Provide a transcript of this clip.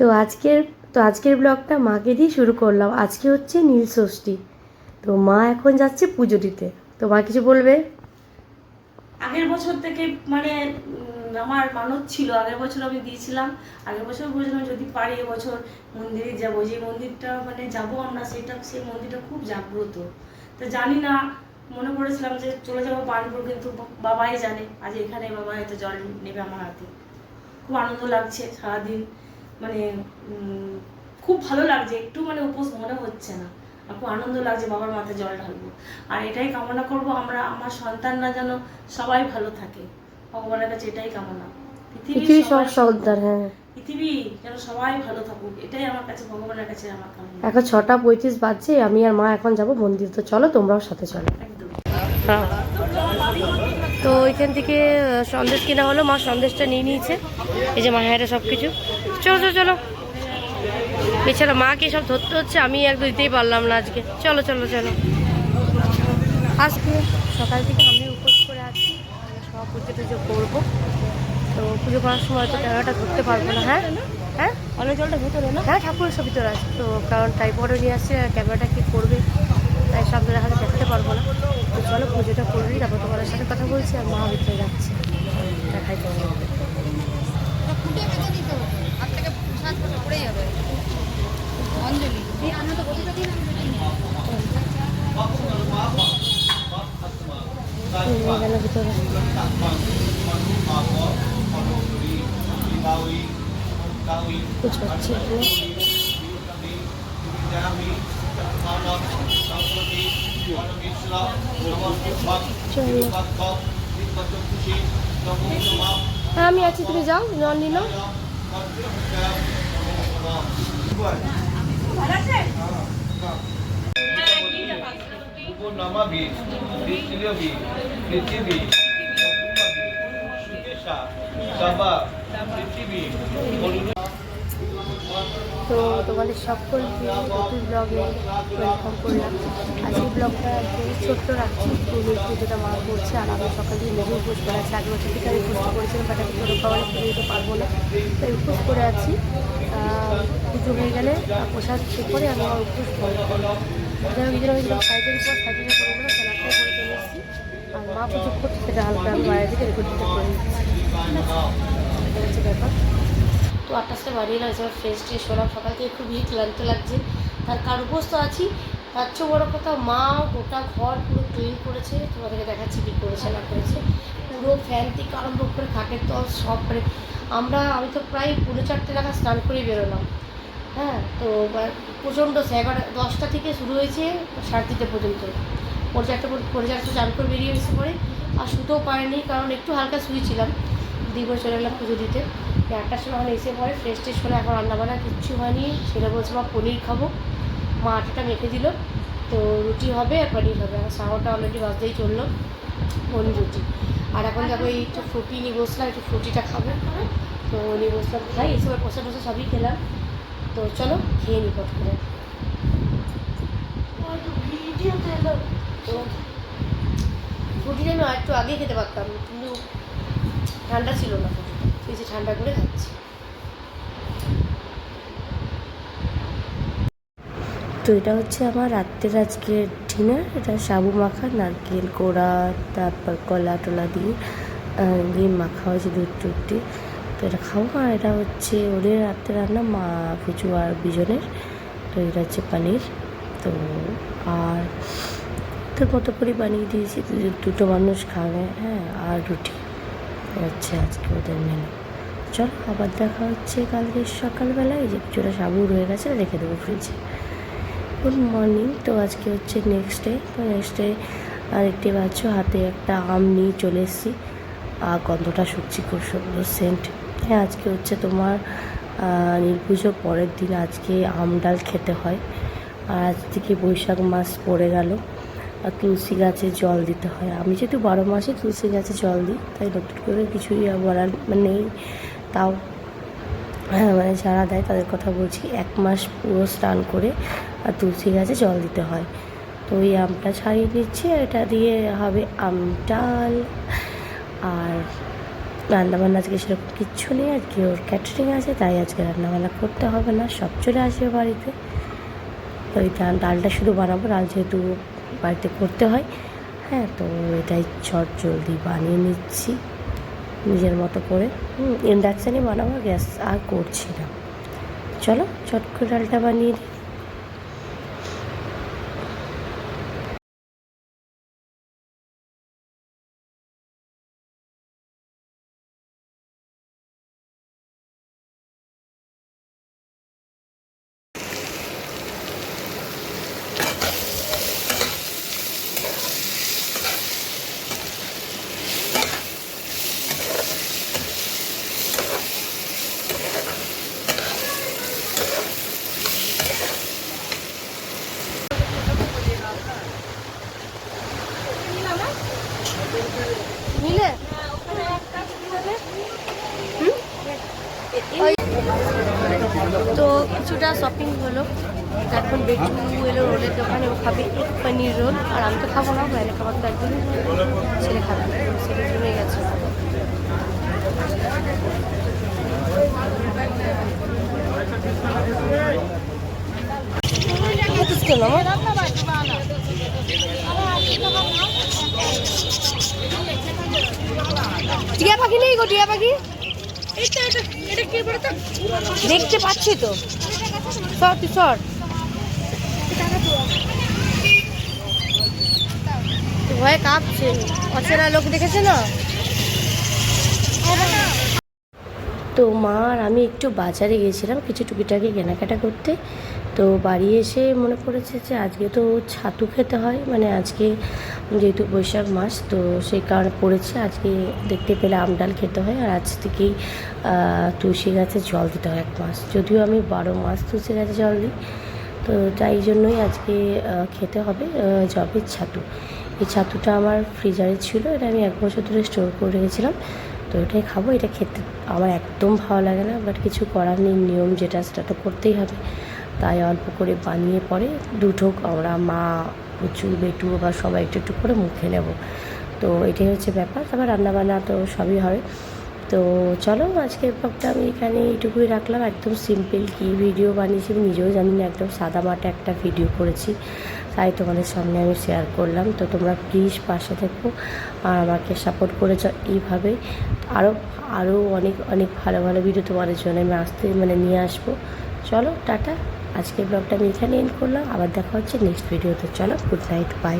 তো আজকের তো আজকের ব্লগটা মাকে দিয়ে শুরু করলাম। আজকে হচ্ছে নীল ষষ্ঠী। তো মা এখন যাচ্ছে পুজো দিতে। তো মা কিছু বলবে? আগের বছর থেকে মানে আমার মানত ছিল। আগের বছর আমি দিয়েছিলাম। আগের বছর বলেছিলাম, যদি পারি এবছর মন্দিরে যাব। যে মন্দিরটা মানে যাব আমরা, সেটা সেই মন্দিরটা খুব জাগ্রত। তো জানি না, মনে করেছিলাম যে চলে যাব বানপুর কিন্তু বাবাই জানে, আজ এখানে বাবা হয়তো জল নেবে আমার হাতে। খুব আনন্দ লাগছে সারাদিন। মানে খুব ভালো লাগছে। একটু মানে উপোস মনে হচ্ছে না। খুব আনন্দ লাগছে বাবার মাথায় জল ঢালবো। আর এটাই কামনা করব আমরা আমার সন্তানরা যেন সবাই ভালো থাকে। ভগবানের কাছে এটাই কামনা। পৃথিবীর সব সন্তান হ্যাঁ। পৃথিবী যেন সবাই ভালো থাকুক এটাই আমার কাছে ভগবানের কাছে আমার কামনা। এখন ছটা পঁয়ত্রিশ বাজছে আমি আর মা এখন যাব মন্দির। তো চলো তোমরাও সাথে চলো। একদম। হ্যাঁ। তো ওইখান থেকে সন্দেশ কেনা হলো মা সন্দেশটা নিয়ে নিয়েছে। এই যে মায়েরা সব কিছু চলো চলো চলো। এছাড়া মাকে সব ধরতে হচ্ছে আমি একদম দিতেই পারলাম না আজকে। চলো চলো চলো। আজকে সকাল থেকে আমি উপোস করে আছি সব পুজো টুজো করব। তো পুজো করার সময় তো ক্যামেরাটা ধরতে পারব না হ্যাঁ? হ্যাঁ? অনেক জলটা ভেতরে না? হ্যাঁ ঠাকুরের সব ভিতরে আছে। তো কারণ টাইপডও নিয়ে আসছে ক্যামেরাটা কি করবে? তাই সব হাতে দেখাতে পারব না। তো চলো পুজোটা করবি তারপর তোমাদের সাথে কথা বলছি আর মা ভিতরে যাচ্ছে। দেখাই তোমাদের। আমি আছি তুমি যাও জল নিল নমাবি পৃথিবী পৃথিবী সুকেশা সবা পৃথিবী তো তোমাদের সকলকে নতুন ব্লগে ওয়েলকাম করলাম আজকে ব্লগটা ছোট্ট রাখছি পুজোর পুজোটা মা করছে আর আমি সকাল দিয়ে নিজে উপোস করে আছি। আগে বছর থেকে আমি উপোস করেছিলাম বাট আমি কোনো খাবার পুজো দিতে পারব না। তাই উপোস করে আছি। পুজো হয়ে গেলে প্রসাদ চেক করে আমি আমার উপোস করব যাই হোক জন্য আমি সাইডের উপর সাইডের করে দেবো করে চলে এসেছি। আর মা পুজো করছে, সেটা হালকা আমি বাইরে থেকে রেকর্ডিংটা করে হচ্ছে ব্যাপার। তো আটটা সাথে বাড়িয়ে এলাম এসে ফ্রেশ ট্রেশ হলাম সকাল থেকে ভিড় ক্লান্ত লাগছে। তার কার উপস্থ আছি, তার চেয়েও বড়ো কথা মা গোটা ঘর পুরো ক্লিন করেছে, তোমাদেরকে দেখাচ্ছি কী করেছে, না করেছে। পুরো ফ্যান থেকে আরম্ভ করে খাটের তল সব মানে আমরা, আমি তো প্রায় পুরো চারটে টাকা স্নান করেই বেরোলাম। হ্যাঁ তো প্রচণ্ড এগারো, দশটা থেকে শুরু হয়েছে সাড়ে তিনটে পর্যন্ত। পৌনে চারটে পর- চারটে চান করে বেরিয়ে এসে পরে, আর শুতেও পারিনি, কারণ একটু হালকা শুয়েছিলাম। দ্বীপে চলে গেলাম পুজো দিতে। এই আটটার সময় এখন এসে পরে ফ্রেশ ট্রেশ করে এখন রান্নাবান্না কিচ্ছু হয়নি। সেটা বলছে, মা, পনির খাব। মা আটাটা মেখে দিল। তো রুটি হবে আর পনির হবে। আমার সাহটা অলরেডি বাজতেই চলল পনির রুটি। আর এখন দেখো এই একটু ফ্রুটি নিয়ে বসলাম, একটু ফ্রুটিটা খাব। তো নিয়ে বসলাম, খাই, এসে আবার বসে বসে সবই খেলাম। তো চলো, খেয়ে নি পট করে। তো আমি একটু আগে খেতে পারতাম, কিন্তু ঠান্ডা ছিল না। ফ্রিজে ঠান্ডা করে খাচ্ছি। তো এটা হচ্ছে আমার রাত্রের আজকে ডিনার এটা সাবু মাখা, নারকেল কোড়া, তারপর কলা টলা দিয়ে দিয়ে মাখা হয়েছে দুধ দিয়ে। তো এটা খাব, আর এটা হচ্ছে ওদের রাত্রে রান্না মা ফুচু আর বিজনের। তো এটা হচ্ছে পনির। তো আর তোর মতো করে বানিয়ে দিয়েছি দুটো মানুষ খাবে হ্যাঁ আর রুটি। হচ্ছে আজকে ওদের মেনু চল, আবার দেখা হচ্ছে কালকে সকালবেলায়। যে কিছুটা সাবু রয়ে গেছে, রেখে দেবো ফ্রিজে গুড মর্নিং তো আজকে হচ্ছে নেক্সট ডে তো নেক্সট ডে আর পাচ্ছ হাতে একটা আম নিয়ে চলে এসেছি। আর গন্ধটা শুকছি খুব সুন্দর সেন্ট হ্যাঁ আজকে হচ্ছে তোমার নীল পরের দিন আজকে আম ডাল খেতে হয়। আর আজ থেকে বৈশাখ মাস পড়ে গেল। আর তুলসী গাছে জল দিতে হয়। আমি যেহেতু বারো মাসে তুলসী গাছে জল দিই, তাই নতুন করে কিছুই বলার মানে নেই। তাও হ্যাঁ মানে যারা দেয় তাদের কথা বলছি, এক মাস পুরো স্নান করে আর তুলসী গাছে জল দিতে হয়। তো ওই আমটা ছাড়িয়ে নিচ্ছি এটা দিয়ে হবে আম ডাল। আর রান্নাবান্না আজকে সেরকম কিচ্ছু নেই আর কি ওর ক্যাটারিং আছে, তাই আজকে রান্নাবান্না করতে হবে না, সব চলে আসবে বাড়িতে। তো ওই ডাল ডালটা শুধু বানাবো, ডাল যেহেতু বাড়িতে করতে হয়। হ্যাঁ তো এটাই চট জলদি বানিয়ে নিচ্ছি। নিজের মতো করে। ইন্ডাকশানে বানাবো, গ্যাস আর করছি না। চলো, চট ডালটা বানিয়ে তো কিছুটা শপিং হলো। এখন বেটু এলো রোলের দোকানে, ও খাবে এক পনির রোল। আর আমি তো খাব না বাইরে খাবার তো একদমই ছেলে খাবে সেটার জন্যই গেছে। কেন টিয়া পাখি নেই গো টিয়া পাখি দেখতে পাচ্ছি তো। সর তুই সর। ভয়ে কাঁপছে। অচেনা লোক দেখেছে না? তো মা আর আমি একটু বাজারে গেছিলাম কিছু টুকিটাকি কেনাকাটা করতে। তো বাড়ি এসে মনে পড়েছে যে আজকে তো ছাতু খেতে হয় মানে আজকে যেহেতু বৈশাখ মাস, তো সেই কারণে পড়েছে। আজকে দেখতে পেলে আম ডাল খেতে হয় আর আজ থেকেই তুলসী গাছে জল দিতে হয় এক মাস। যদিও আমি বারো মাস তুলসী গাছে জল দিই, তো তাই জন্যই আজকে খেতে হবে জবের ছাতু। এই ছাতুটা আমার ফ্রিজারে ছিল, এটা আমি এক বছর ধরে স্টোর করে রেখেছিলাম, তো এটাই খাব। এটা খেতে আমার একদম ভালো লাগে না, বাট কিছু করার নেই, নিয়ম যেটা সেটা তো করতেই হবে। তাই অল্প করে বানিয়ে পরে দুটো আমরা মা উঁচু বেটু বা সবাই একটু একটু করে মুখে নেব। তো এটাই হচ্ছে ব্যাপার, তারপর রান্নাবান্না তো সবই হয় তো চলো আজকের ব্লগটা আমি এখানে এইটুকুই রাখলাম। একদম সিম্পল কি ভিডিও বানিয়েছি আমি নিজেও জানি না, একদম সাদা মাটা একটা ভিডিও করেছি, তাই তোমাদের সামনে আমি শেয়ার করলাম। তো তোমরা প্লিজ পাশে থেকো আর আমাকে সাপোর্ট করে যাও এইভাবে। আরও আরও অনেক অনেক ভালো ভালো ভিডিও তোমাদের জন্য আমি আসতে মানে নিয়ে আসব। চলো, টাটা। আজকের ব্লগটা আমি এখানে এন্ড করলাম। আবার দেখা হচ্ছে নেক্সট ভিডিওতে চলো গুড নাইট বাই